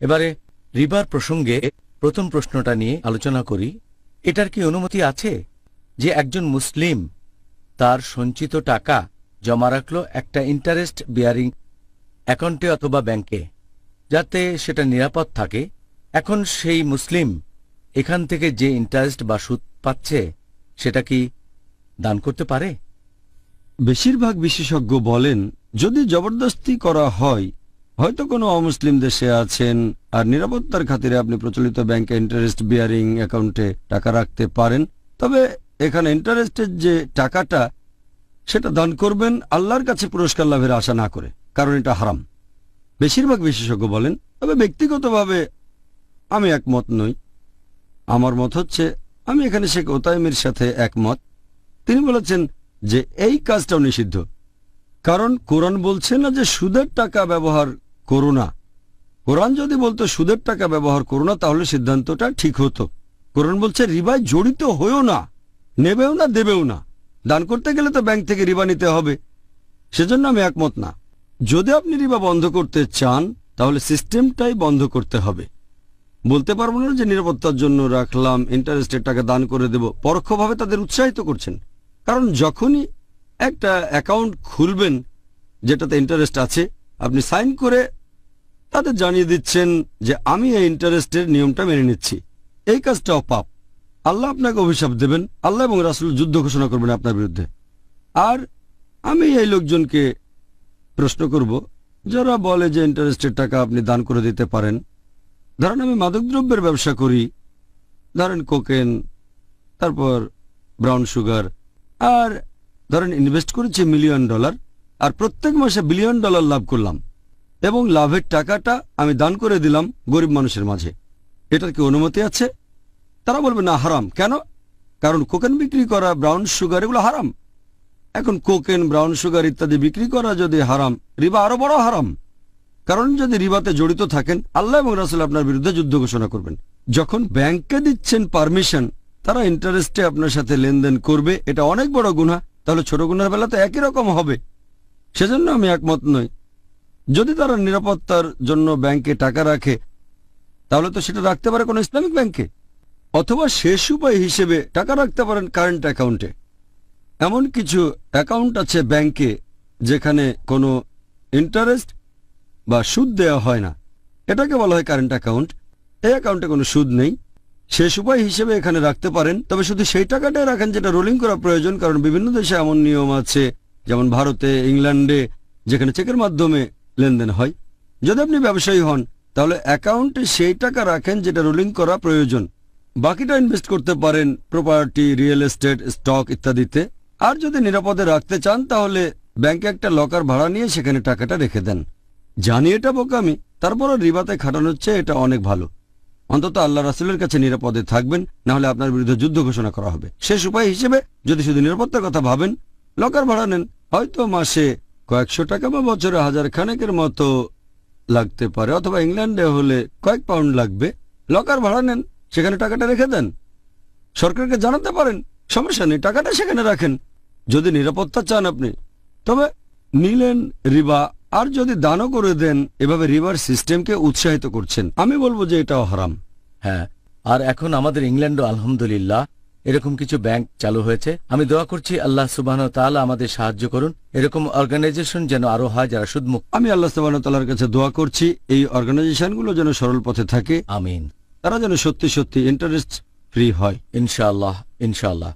এবারে রিবার প্রসঙ্গে প্রথম প্রশ্নটা নিয়ে আলোচনা করি। এটার কি অনুমতি আছে যে একজন মুসলিম তার সঞ্চিত টাকা জমা রাখল একটা ইন্টারেস্ট বিয়ারিং অ্যাকাউন্টে অথবা ব্যাংকে, যাতে সেটা নিরাপদ থাকে? এখন সেই মুসলিম এখান থেকে যে ইন্টারেস্ট বা সুদ পাচ্ছে, সেটা কি দান করতে পারে? বেশিরভাগ বিশেষজ্ঞ বলেন, যদি জবরদস্তি করা হয় হয়তো কোনো অমুসলিম দেশে আছেন, আর নিরাপত্তার খাতিরে আপনি প্রচলিত ব্যাংকে ইন্টারেস্ট বিয়ারিং অ্যাকাউন্টে টাকা রাখতে পারেন। তবে এখানে ইন্টারেস্টের যে টাকাটা, সেটা দান করবেন আল্লাহর কাছে পুরস্কার লাভের আশা না করে, কারণ এটা হারাম। বেশিরভাগ বিশেষজ্ঞ বলেন, তবে ব্যক্তিগতভাবে আমি একমত নই। আমার মত হচ্ছে, আমি এখানে শেখ ওতাইমের সাথে একমত। তিনি বলেছেন যে এই কাজটাও নিষিদ্ধ। কারণ কোরআন বলছে না যে সুদের টাকা ব্যবহার করো না কোরআন যদি বলতো সুদের টাকা ব্যবহার করো না তাহলে সিদ্ধান্তটা ঠিক হতো। কোরআন বলছে, রিবায় জড়িত হয়েও না, নেবেও না, দেবেও না। দান করতে গেলে তো ব্যাংক থেকে রিবা নিতে হবে। সেজন্য আমি একমত না। যদি আপনি রিবা বন্ধ করতে চান, তাহলে সিস্টেমটাই বন্ধ করতে হবে। বলতে পারব না যে নিরাপত্তার জন্য রাখলাম, ইন্টারেস্টের টাকা দান করে দেব। পরোক্ষভাবে তাদের উৎসাহিত করছেন। কারণ যখনই একটা অ্যাকাউন্ট খুলবেন, যেটাতে ইন্টারেস্ট আছে, আপনি সাইন করে তাদের জানিয়ে দিচ্ছেন যে আমি এই ইন্টারেস্টের নিয়মটা মেনে নিচ্ছি। এই কাজটাও পাপ। আল্লাহ আপনাকে অভিশাপ দেবেন। আল্লাহ এবং রাসুল যুদ্ধ ঘোষণা করবেন আপনার বিরুদ্ধে। আর আমি এই লোকজনকে প্রশ্ন করব, যারা বলে যে ইন্টারেস্টের টাকা আপনি দান করে দিতে পারেন। ধরেন আমি মাদকদ্রব্যের ব্যবসা করি। ধরেন কোকেন, তারপর ব্রাউন সুগার, আর ধরেন ইনভেস্ট করেছি মিলিয়ন ডলার, আর প্রত্যেক মাসে বিলিয়ন ডলার লাভ করলাম। এবং লাভের টাকাটা আমি দান করে দিলাম গরিব মানুষের মাঝে। এটার কি অনুমতি আছে? তারা বলবে, না, হারাম। কেন? কারণ কোকেন বিক্রি করা, ব্রাউন সুগার, এগুলো হারাম। এখন কোকেন, ব্রাউন সুগার ইত্যাদি বিক্রি করা যদি হারাম, রিবা আরও বড় হারাম। কারণ যদি রিবাতে জড়িত থাকেন, আল্লাহ এবং রাসুল আপনার বিরুদ্ধে যুদ্ধ ঘোষণা করবেন। যখন ব্যাংকে দিচ্ছেন পারমিশন, তারা ইন্টারেস্টে আপনার সাথে লেনদেন করবে, এটা অনেক বড় গুণা তাহলে ছোট গুণার বেলা তো একই রকম হবে। সেজন্য আমি একমত নই। যদি তারা নিরাপত্তার জন্য ব্যাংকে টাকা রাখে, তাহলে তো সেটা রাখতে পারে কোনো ইসলামিক ব্যাংকে। অথবা শেষ উপায় হিসেবে টাকা রাখতে পারেন কারেন্ট অ্যাকাউন্টে। এমন কিছু অ্যাকাউন্ট আছে ব্যাংকে যেখানে কোনো ইন্টারেস্ট বা সুদ দেওয়া হয় না। এটাকে বলা হয় কারেন্ট অ্যাকাউন্ট। এই অ্যাকাউন্টে কোনো সুদ নেই। শেষ উপায় হিসেবে এখানে রাখতে পারেন। তবে শুধু সেই টাকাটাই রাখেন যেটা রোলিং করা প্রয়োজন, কারণ বিভিন্ন দেশে এমন নিয়ম আছে, যেমন ভারতে, ইংল্যান্ডে, যেখানে চেকের মাধ্যমে লেনদেন হয়। যদি আপনি ব্যবসায়ী হন, তাহলে অ্যাকাউন্টে সেই টাকা রাখেন যেটা রোলিং করা প্রয়োজন। বাকিটা ইনভেস্ট করতে পারেন প্রপার্টি, রিয়েল এস্টেট, স্টক ইত্যাদিতে। আর যদি নিরাপদে রাখতে চান, তাহলে ব্যাংকে একটা লকার ভাড়া নিয়ে সেখানে টাকাটা রেখে দেন। জানি এটা বোকামি, তারপরও রিবাতে খাটানো হচ্ছে, এটা অনেক ভালো। অন্তত আল্লাহ রাসুলের কাছে নিরাপদে থাকবেন না হলে আপনার বিরুদ্ধে যুদ্ধ ঘোষণা করা হবে। শেষ উপায় হিসেবে, যদি শুধু নিরাপত্তার কথা ভাবেন, লকার ভাড়া নেন, হয়তো মাসে কয়েকশো টাকা বা বছরে হাজার খানেকের মতো লাগতে পারে, অথবা ইংল্যান্ডে হলে কয়েক পাউন্ড লাগবে। লকার ভাড়া নেন, সেখানে টাকাটা রেখে দেন। সরকারকে জানাতে পারেন, সমস্যা নেই, টাকাটা সেখানে রাখেন। যদি নিরাপত্তা চান আপনি। তবে নিলেন রিবা, আর যদি দানও করে দেন, এভাবে রিভার সিস্টেমকে উৎসাহিত করছেন। আমি বলব যে এটাও হারাম। হ্যাঁ আর এখন আমাদের ইংল্যান্ডও আলহামদুলিল্লাহ এরকম কিছু ব্যাংক চালু হয়েছে। আমি দোয়া করছি আল্লাহ সুবাহ তালা আমাদের সাহায্য করুন। এরকম অর্গানাইজেশন যেন আরও হয় যারা সুদমুক্ত। আমি আল্লাহ তালার কাছে দোয়া করছি এই অর্গানাইজেশনগুলো যেন সরল পথে থাকে। আমিন। তারা যেন সত্যি সত্যি ইন্টারেস্ট ফ্রি হয়। ইনশাআল্লাহ ইনশাআল্লাহ।